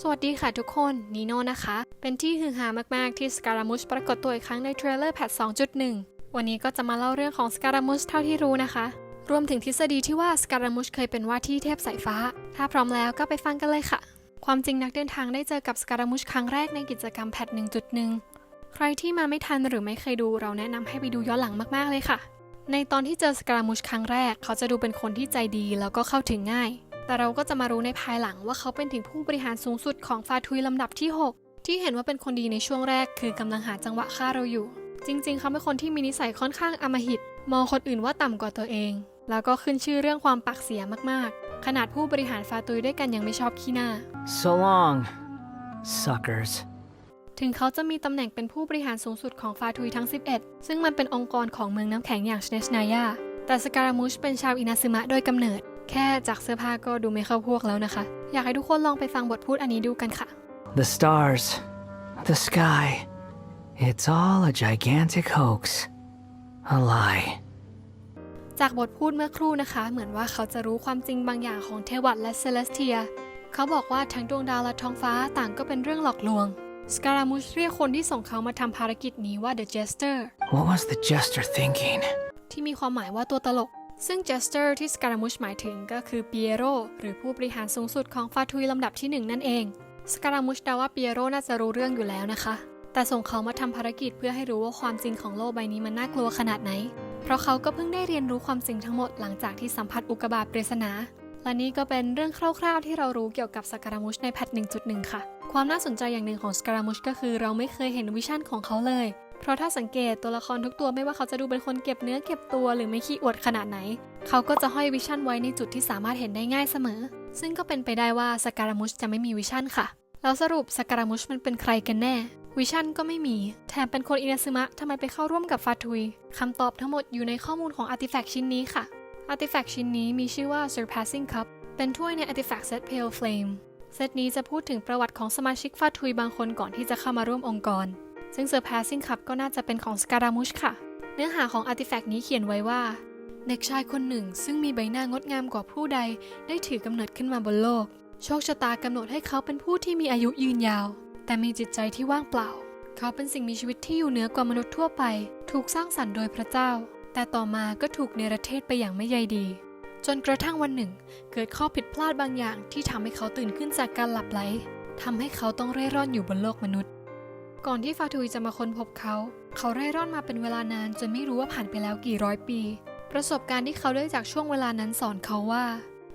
สวัสดีค่ะทุกคนนีโน่นะคะ เป็นที่ฮือฮามาก ๆ ที่สการามุชปรากฏตัวอีกครั้งในเทรลเลอร์แพท2.1 วันนี้ก็จะมาเล่าเรื่องของสการามุชเท่าที่รู้นะคะ รวมถึงทฤษฎีที่ว่าสการามุชเคยเป็นว่าที่เทพสายฟ้า ถ้าพร้อมแล้วก็ไปฟังกันเลยค่ะ ความจริงนักเดินทางได้เจอกับสการามุชครั้งแรกในกิจกรรมแพท1.1 ใครที่มาไม่ทันหรือไม่เคยดูเราแนะนำให้ไปดูย้อนหลังมาก ๆ เลยค่ะ ในตอนที่เจอสการามุชครั้งแรก เขาจะดูเป็นคนที่ใจดีแล้วก็เข้าถึงง่าย แต่เราก็จะมารู้ในภายหลังว่าเขาเป็นถึงผู้บริหารสูงสุดของฟาทุยลำดับที่ 6 ที่เห็นว่าเป็นคนดีในช่วงแรกคือกำลังหาจังหวะฆ่าเราอยู่ จริง ๆ เขาเป็นคนที่มีนิสัยค่อนข้างอำมหิต มองคนอื่นว่าต่ำกว่าตัวเอง แล้วก็ขึ้นชื่อเรื่องความปากเสียมากๆ ขนาดผู้บริหารฟาตุยด้วยกันยังไม่ชอบขี้หน้า So long, suckers. ถึงเขาจะมีตำแหน่งเป็นผู้บริหารสูงสุดของฟาทุยทั้ง 11 ซึ่งมันเป็นองค์กรของเมืองน้ำแข็งอย่างชเนชนายาแต่สการามุชเป็นชาวอินาซึมะโดยกำเนิด แค่จากเสื้อผ้าก็ดูไม่เข้าพวกแล้วนะคะ อยากให้ทุกคนลองไปฟังบทพูดอันนี้ดูกันค่ะ The stars, the sky. It's all a gigantic hoax. A lie. จากบทพูดเมื่อครู่นะคะ เหมือนว่าเขาจะรู้ความจริงบางอย่างของเทวัตและเซเลสเทีย เขาบอกว่าทั้งดวงดาวและท้องฟ้าต่างก็เป็นเรื่องหลอกลวงสการามุชเรียกคนที่ส่งเขามาทำภารกิจนี้ว่า The Jester What was the jester thinking? ที่มีความหมายว่าตัวตลก ซึ่ง Jester ที่สการามุชหมายถึงก็คือเปียโรหรือผู้บริหารสูงสุดของฟาทุยลำดับที่หนึ่งนั่นเองสการามุชเดาว่าเปียโรน่าจะรู้เรื่องอยู่แล้วนะคะ แต่ส่งเขามาทำภารกิจเพื่อให้รู้ว่าความจริงของโลกใบนี้มันน่ากลัวขนาดไหน เพราะเขาก็เพิ่งได้เรียนรู้ความจริงทั้งหมดหลังจากที่สัมผัสอุกกาบาตปริศนา และนี่ก็เป็นเรื่องคร่าวๆ ที่เรารู้เกี่ยวกับสการามุชในแพท1.1 ค่ะ ความน่าสนใจอย่างหนึ่งของสการามุชก็คือเราไม่เคยเห็นวิชั่นของเขาเลย เพราะถ้าสังเกตตัวละครทุกตัวไม่ว่าเขาจะดูเป็นคนเก็บเนื้อเก็บตัวหรือไม่ขี้อวดขนาดไหน เขาก็จะห้อยวิชั่นไว้ในจุดที่สามารถเห็นได้ง่ายเสมอ ซึ่งก็เป็นไปได้ว่าสการามุชจะไม่มีวิชั่นค่ะ แล้วสรุปสการามุชมันเป็นใครกันแน่ วิชั่นก็ไม่มี แถมเป็นคนอินาซึมะทำไมไปเข้าร่วมกับฟาทุยคำตอบทั้งหมดอยู่ในข้อมูลของอาร์ติแฟกต์ชิ้นนี้ค่ะอาร์ติแฟกต์ชิ้นนี้มีชื่อว่า Surpassing Cup เป็นถ้วยใน Artifact Set Pale Flame เซตนี้จะพูดถึงประวัติของสมาชิกฟาทุยบางคนก่อนที่จะเข้ามาร่วมองค์กร ซึ่ง Surpassing Cup ก็น่าจะเป็นของสการามุชค่ะ เนื้อหาของอาร์ติแฟกต์นี้เขียนไว้ว่า เด็กชายคนหนึ่ง ซึ่งมีใบหน้างดงามกว่าผู้ใด ได้ถือกำเนิดขึ้นมาบนโลก โชคชะตากำหนดให้เขาเป็นผู้ที่มีอายุยืนยาว แต่มีจิตใจที่ว่างเปล่า เขาเป็นสิ่งมีชีวิตที่อยู่เหนือกว่ามนุษย์ทั่วไป ถูกสร้างสรรค์โดยพระเจ้า แต่ต่อมาก็ถูกเนรเทศไปอย่างไม่ใยดี จนกระทั่งวันหนึ่ง เกิดข้อผิดพลาดบางอย่างที่ทำให้เขาตื่นขึ้นจากการหลับไหลทำให้เขาต้องเร่ร่อนอยู่บนโลกมนุษย์ ก่อนที่ฟาทุยจะมาค้นพบเขา เขาเร่ร่อนมาเป็นเวลานานจนไม่รู้ว่าผ่านไปแล้วกี่ร้อยปี ประสบการณ์ที่เขาได้จากช่วงเวลานั้นสอนเขาว่า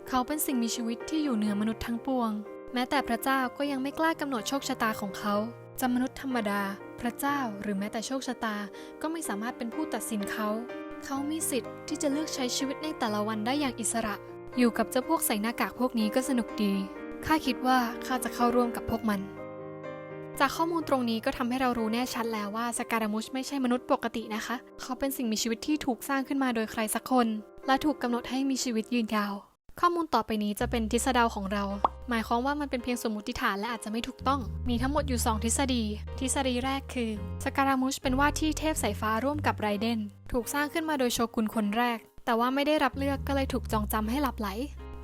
เขาเป็นสิ่งมีชีวิตที่อยู่เหนือมนุษย์ทั้งปวง แม้แต่พระเจ้าก็ยังไม่กล้ากำหนดโชคชะตาของเขาจะมนุษย์ธรรมดา พระเจ้าหรือแม้แต่โชคชะตาก็ไม่สามารถเป็นผู้ตัดสินเขา เขามีสิทธิ์ที่จะเลือกใช้ชีวิตในแต่ละวันได้อย่างอิสระ อยู่กับเจ้าพวกใส่หน้ากากพวกนี้ก็สนุกดี ข้าคิดว่าข้าจะเข้าร่วมกับพวกมัน จากข้อมูลตรงนี้ก็ทำให้เรารู้แน่ชัดแล้วว่าสการามุชไม่ใช่มนุษย์ปกตินะคะ เขาเป็นสิ่งมีชีวิตที่ถูกสร้างขึ้นมาโดยใครสักคน และถูกกำหนดให้มีชีวิตยืนยาว ข้อมูลต่อไปนี้จะเป็นทฤษฎีของเรา หมายความว่ามันเป็นเพียงสมมติฐานและอาจจะไม่ถูกต้อง มีทั้งหมดอยู่ 2 ทฤษฎี ทฤษฎีแรกคือสการามุชเป็นว่าที่เทพสายฟ้าร่วมกับไรเดนถูกสร้างขึ้นมาโดยโชกุนคนแรก แต่ว่าไม่ได้รับเลือกก็เลยถูกจองจำให้หลับไหล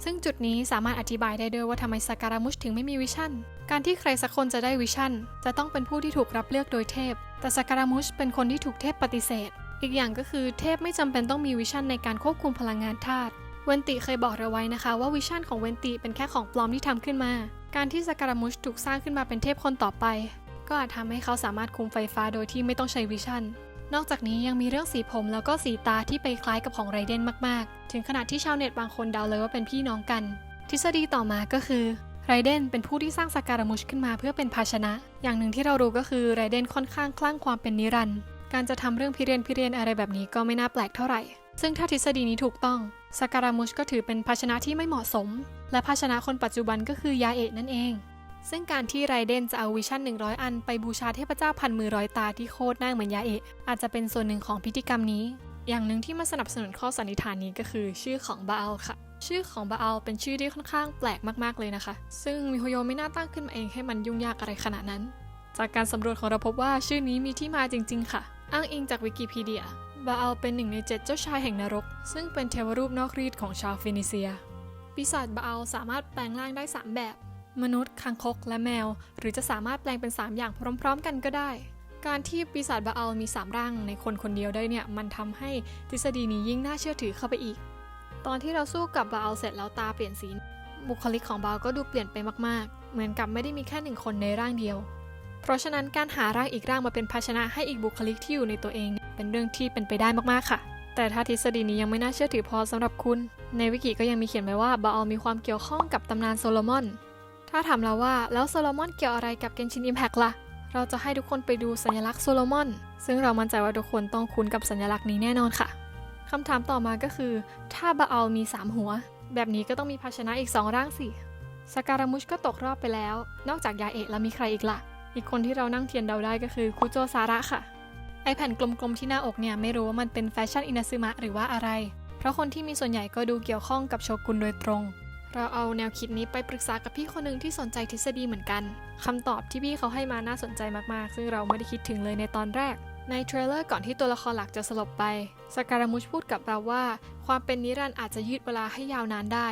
ซึ่งจุดนี้สามารถอธิบายได้ด้วยว่าทำไมสการามุชถึงไม่มีวิชั่น การที่ใครสักคนจะได้วิชั่น จะต้องเป็นผู้ที่ถูกรับเลือกโดยเทพ แต่สการามุชเป็นคนที่ถูกเทพปฏิเสธ อีกอย่างก็คือเทพไม่จำเป็นต้องมีวิชั่นในการควบคุมพลังงานธาตุ เวนติเคยบอกเราไว้นะคะ ว่าวิชั่นของเวนติเป็นแค่ของปลอมที่ทำขึ้นมา การที่สการามุชถูกสร้างขึ้นมาเป็นเทพคนต่อไป ก็อาจทำให้เขาสามารถคุมไฟฟ้าโดยที่ไม่ต้องใช้วิชั่นนอกจากนี้ยังมีเรื่องสีผมแล้วก็สีตาที่ไปคล้ายกับของไรเดนมาก ๆ ถึงขนาดที่ชาวเน็ตบางคนเดาเลยว่าเป็นพี่น้องกัน ทฤษฎีต่อมาก็คือ ไรเดนเป็นผู้ที่สร้างสการามุชขึ้นมาเพื่อเป็นภาชนะ อย่างหนึ่งที่เรารู้ก็คือไรเดนค่อนข้างคลั่งความเป็นนิรันด์การจะทำเรื่องพิเรนพิเรนอะไรแบบนี้ก็ไม่น่าแปลกเท่าไหร่ ซึ่งถ้าทฤษฎีนี้ถูกต้องสการามุชก็ถือเป็นภาชนะที่ไม่เหมาะสม และภาชนะคนปัจจุบันก็คือยาเอะนั่นเอง ซึ่งการที่ไรเดนจะเอาวิชั่น 100 อันไปบูชาเทพเจ้าพันมือร้อยตาที่โคตรน่าเหมือนยาเอะอาจจะเป็นส่วนหนึ่งของพิธีกรรมนี้ อย่างหนึ่งที่มาสนับสนุนข้อสันนิษฐานนี้ก็คือชื่อของบาอัลค่ะ ชื่อของบาอัลเป็นชื่อที่ค่อนข้างแปลกมากๆเลยนะคะ ซึ่งมิโฮโยไม่น่าตั้งขึ้นมาเองให้มันยุ่งยากอะไรขนาดนั้น จากการสำรวจของเราพบว่าชื่อนี้มีที่มาจริง ๆ ค่ะ อ้างอิงจากวิกิพีเดีย บาอัลเป็นหนึ่งในเจ็ดเจ้าชายแห่งนรก ซึ่งเป็นเทวรูปนอกรีดของชาวฟินิเซีย ปีศาจบาอัลสามารถแปลงร่างได้ 3 แบบ มนุษย์คางคกและแมว หรือจะสามารถแปลงเป็น 3 อย่างพร้อม ๆ กันก็ได้ การที่ปีศาจบาอัลมี 3 ร่างในคนคนเดียวได้เนี่ยมันทำให้ทฤษฎีนี้ยิ่งน่าเชื่อถือเข้าไปอีก ตอนที่เราสู้กับบาอัลเสร็จแล้วตาเปลี่ยนสี บุคลิกของบาลก็ดูเปลี่ยนไปมากๆ เหมือนกับไม่ได้มีแค่หนึ่งคนในร่างเดียว เพราะฉะนั้นการหาร่างอีกร่างมาเป็นภาชนะให้อีกบุคลิกที่อยู่ในตัวเอง เป็นเรื่องที่เป็นไปได้มากๆค่ะ แต่ถ้าทฤษฎีนี้ยังไม่น่าเชื่อถือพอสำหรับคุณ ในวิกิก็ยังมีเขียนไว้ว่าบาอลมีความเกี่ยวข้องกับตำนานโซโลมอน ถ้าถามเราว่าแล้วโซโลมอนเกี่ยวอะไรกับเกนชินอิมแพกล่ะเราจะให้ทุกคนไปดูสัญลักษณ์โซโลมอน ซึ่งเรามั่นใจว่าทุกคนต้องคุ้นกับสัญลักษณ์นี้แน่นอนค่ะ คำถามต่อมาก็คือ ถ้าบาอัลมี 3 หัว แบบนี้ก็ต้องมีภาชนะอีก 2 ร่างสิสการามุชก็ตกรอบไปแล้ว นอกจากยาเอะแล้วมีใครอีกล่ะ อีกคนที่เรานั่งเทียนเดาได้ก็คือคุโจซาระค่ะ ไอแผ่นกลมๆที่หน้าอกเนี่ยไม่รู้ว่ามันเป็นแฟชั่นอินาซึมะหรือว่าอะไร เพราะคนที่มีส่วนใหญ่ก็ดูเกี่ยวข้องกับโชกุนโดยตรง เราเอาแนวคิดนี้ไปปรึกษากับพี่คนหนึ่งที่สนใจทฤษฎีเหมือนกันคำตอบที่พี่เขาให้มาน่าสนใจมากๆ ซึ่งเราไม่ได้คิดถึงเลยในตอนแรก ในเทรลเลอร์ก่อนที่ตัวละครหลักจะสลบไป สการามุชพูดกับเราว่า ความเป็นนิรันดร์อาจจะยืดเวลาให้ยาวนานได้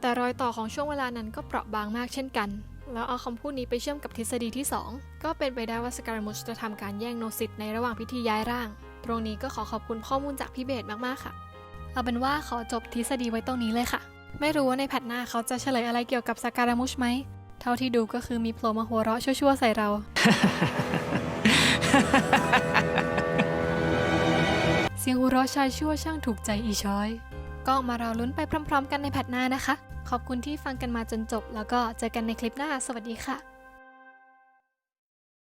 แต่รอยต่อของช่วงเวลานั้นก็เปราะบางมากเช่นกัน แล้วเอาคำพูดนี้ไปเชื่อมกับทฤษฎีที่ 2 ก็เป็นไปได้ว่าสการามุชจะทำการแย่งโนซิตในระหว่างพิธีย้ายร่าง ตรงนี้ก็ขอขอบคุณข้อมูลจากพี่เบสมากๆค่ะ เอาเป็นว่าขอจบทฤษฎีไว้ตรงนี้เลยค่ะ ไม่รู้ว่าในแพทหน้าเขาจะเฉลยอะไรเกี่ยวกับสการามุชไหม เท่าที่ดูก็คือมีโผล่มาหัวเราะชั่วๆใส่เรา สียงหัวเราะชายชั่วช่างถูกใจอีช้อยก็มาเราลุ้นไปพร้อม ๆ กันในแพทหน้านะคะ ขอบคุณที่ฟังกันมาจนจบ แล้วก็เจอกันในคลิปหน้า สวัสดีค่ะ